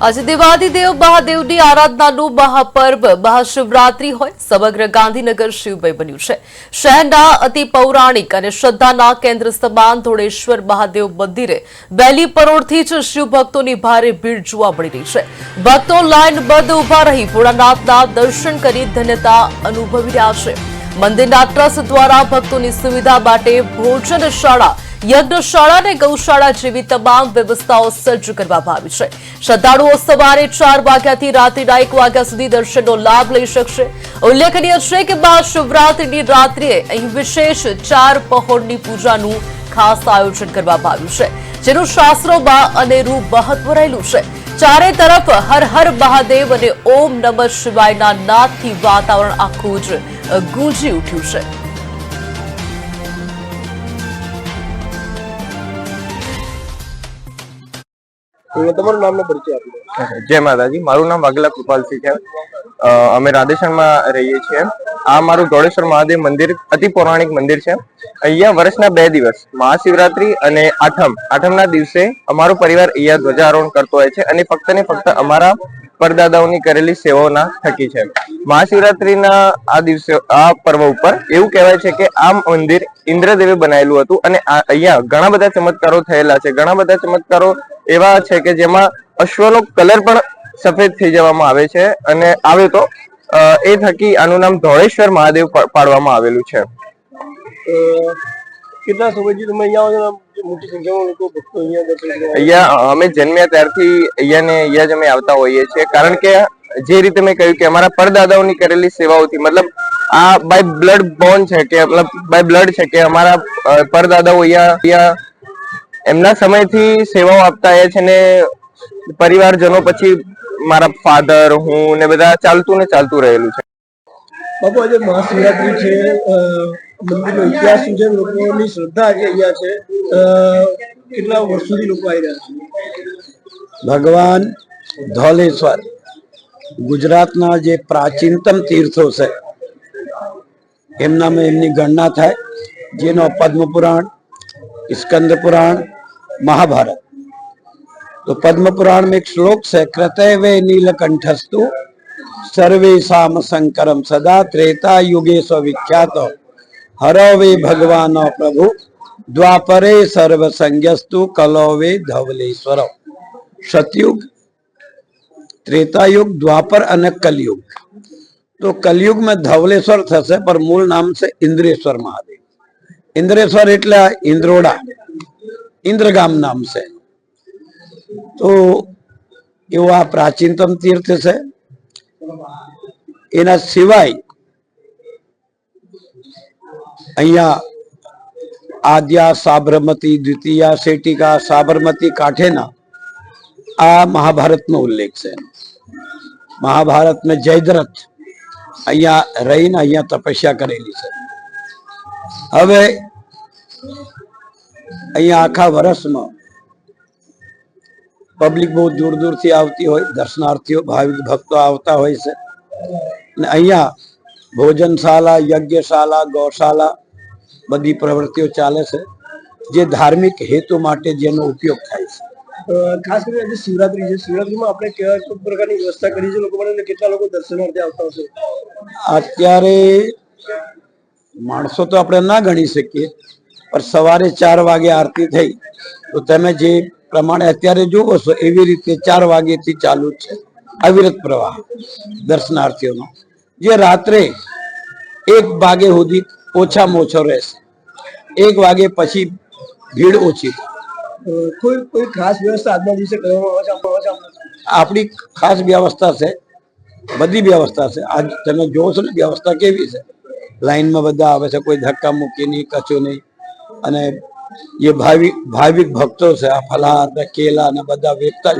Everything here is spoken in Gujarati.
આજે દેવાદિદેવ મહાદેવની આરાધનાનું મહાપર્વ, મહાશિવરાત્રી હોય, સમગ્ર ગાંધીનગર શિવમય બન્યું છે. શહેરના અતિ પૌરાણિક અને શ્રદ્ધાના કેન્દ્ર સમાન ધોળેશ્વર મહાદેવ મંદિરે વહેલી પરોળથી જ શિવ ભક્તોની ભારે ભીડ જોવા મળી રહી છે. ભક્તો લાઇનબદ્ધ ઊભા રહી ભોળાનાથના દર્શન કરી ધન્યતા અનુભવી રહ્યા છે. મંદિરના ટ્રસ્ટ દ્વારા ભક્તોની સુવિધા માટે ભોજનશાળા યજ્ઞશાળા અને ગૌશાળા જેવી તમામ વ્યવસ્થાઓ સજ્જ કરવામાં આવી છે. શ્રદ્ધાળુઓ સવારે ચાર વાગ્યાથી રાત્રિના એક વાગ્યા સુધી દર્શનનો લાભ લઈ શકશે. ઉલ્લેખનીય છે કે મહાશિવરાત્રિની રાત્રિએ અહીં વિશેષ ચાર પહોળની પૂજાનું ખાસ આયોજન કરવામાં આવ્યું છે, જેનું શાસ્ત્રોમાં અનેરું મહત્વ રહેલું છે. ચારે તરફ હર હર મહાદેવ અને ઓમ નમઃ શિવાયના નાદથી વાતાવરણ આખું જ ગુંજી ઉઠ્યું છે. તમારું નામનો જય માતાજી. મારું નામ વાઘેલા કૃપાલસિંહ છે. અમે રાધેશ્વરમાં રહીએ છીએ. આ મારું ધોળેશ્વર મહાદેવ મંદિર, અતિ પૌરાણિક મંદિર છે. અહીંયા વર્ષના બે દિવસ, મહાશિવરાત્રી અને આઠમ. આઠમના દિવસે અમારો પરિવાર અહીંયા ધ્વજારોહણ કરતો હોય છે અને ફક્ત ને ફક્ત અમારા પરદાદાઓની કરેલી સેવાઓના થકી છે. મહાશિવરાત્રીના આ દિવસે, આ પર્વ ઉપર એવું કહેવાય છે કે આ મંદિર ઇન્દ્રદેવે બનાવેલું હતું અને અહીંયા ઘણા બધા ચમત્કારો થયેલા છે. ઘણા બધા ચમત્કારો એવા છે કે જેમાં અશ્વનો કલર પણ સફેદ થઈ જવામાં આવે છે અને આવે તો એ થકી આનું નામ ધોળેશ્વર મહાદેવ પાડવામાં આવેલું છે. તો કેટલા સમયથી તમે અહીંયા આવો મોટી સંખ્યામાં લોકો ભક્તો અહીંયા અહીંયા અમે જન્મ્યા ત્યારથી અહીંયા ને અહીંયા જ અમે આવતા હોઈએ છીએ. કારણ કે જે રીતે મેં કહ્યું કે અમારા પરદાદાઓની કરેલી સેવાઓથી મતલબ આ બાય બ્લડ બોર્ન છે કે મતલબ બાય બ્લડ છે કે અમારા પરદાદાઓ અહીંયા અહીંયા એમના સમયથી સેવાઓ આપતા આવ્યા છે ને પરિવારજનો પછી મારા ફાધર હું ને બધા ચાલતું ને ચાલતું રહેલું છે. બાપુ આજે મહાશિવરાત્રી છે મંદિરનો ઇતિહાસ શું છે? લોકોની શ્રદ્ધા આજે અહીંયા છે. કેટલા વર્ષોથી લોકો આવી રહ્યા છે? ભગવાન ધોલેશ્વર ગુજરાતના જે પ્રાચીનતમ તીર્થો છે એમનામાં એમની ગણના થાય. જેનો પદ્મ પુરાણ સ્કંદ પુરાણ મહાભારત તો પદ્મ પુરાણ में एक श्लोक છે कृतवे नीलकंठस्तु सर्वेशाम शंकरम सदा त्रेता युगे स्विख्यात हरवे भगवान प्रभु द्वापरे सर्व संज्ञस्तु कलवे धवलेश्वर સતયુગ ત્રેતાયુગ દ્વાપર અને કલયુગ તો કલયુગ में ધવલેશ્વર થશે પર મૂળ નામ છે ઇન્દ્રેશ્વર મહાદેવ ઇન્દ્રેશ્વર એટલે આ ઇન્દ્રોડા ઇન્દ્રગામ નામ છે તો એવું આ પ્રાચીનતમ તીર્થ છે એના સિવાય અહીંયા આદ્યા સાબરમતી દ્વિતીયા શેટિકા સાબરમતી કાંઠેના આ મહાભારતનો ઉલ્લેખ છે મહાભારતમાં જયદ્રથ અહીંયા રહીને અહીંયા તપસ્યા કરેલી છે હવે અહીંયા આખા વર્ષમાં પબ્લિક બહુ દૂર દૂરથી આવતી હોય દર્શનાર્થીઓ ભાવિક ભક્તો આવતા હોય છે. અને અહીંયા ભોજનશાળા યજ્ઞશાળા ગૌશાળા બધી પ્રવૃત્તિઓ ચાલે છે જે ધાર્મિક હેતુ માટે જેનો ઉપયોગ થાય છે. ખાસ કરીને આજે શિવરાત્રી છે. શિવરાત્રીમાં આપણે કેવા પ્રકારની વ્યવસ્થા કરી છે? લોકો માટે કેટલા લોકો દર્શનાર્થે આવતા હશે? અત્યારે માણસો તો આપણે ના ગણી શકીએ. પણ સવારે ચાર વાગે આરતી થઈ તો તમે જે પ્રમાણે અત્યારે જોવો છો એવી રીતે ચાર વાગ્યાથી ચાલુ જ છે અવિરત પ્રવાહ દર્શનાર્થીઓનો જે રાત્રે એક વાગે સુધી ઓછામાં ઓછો રહેશે એક વાગે પછી ભીડ ઓછી થાય. અ, કોઈ કોઈ ખાસ વ્યવસ્થા આજના દિવસે કરવામાં આવે છે આપવામાં આવે છે આપણી ખાસ વ્યવસ્થા છે બધી વ્યવસ્થા છે આજ તમે જોવો છો ને વ્યવસ્થા કેવી છે લાઈનમાં બધા આવે છે કોઈ ધક્કા મૂકી નહીં કશું નહીં અને જે ભાવિક ભાવિક ભક્તો છે આ ફલાહાર ને કેલા ને બધા વેચતા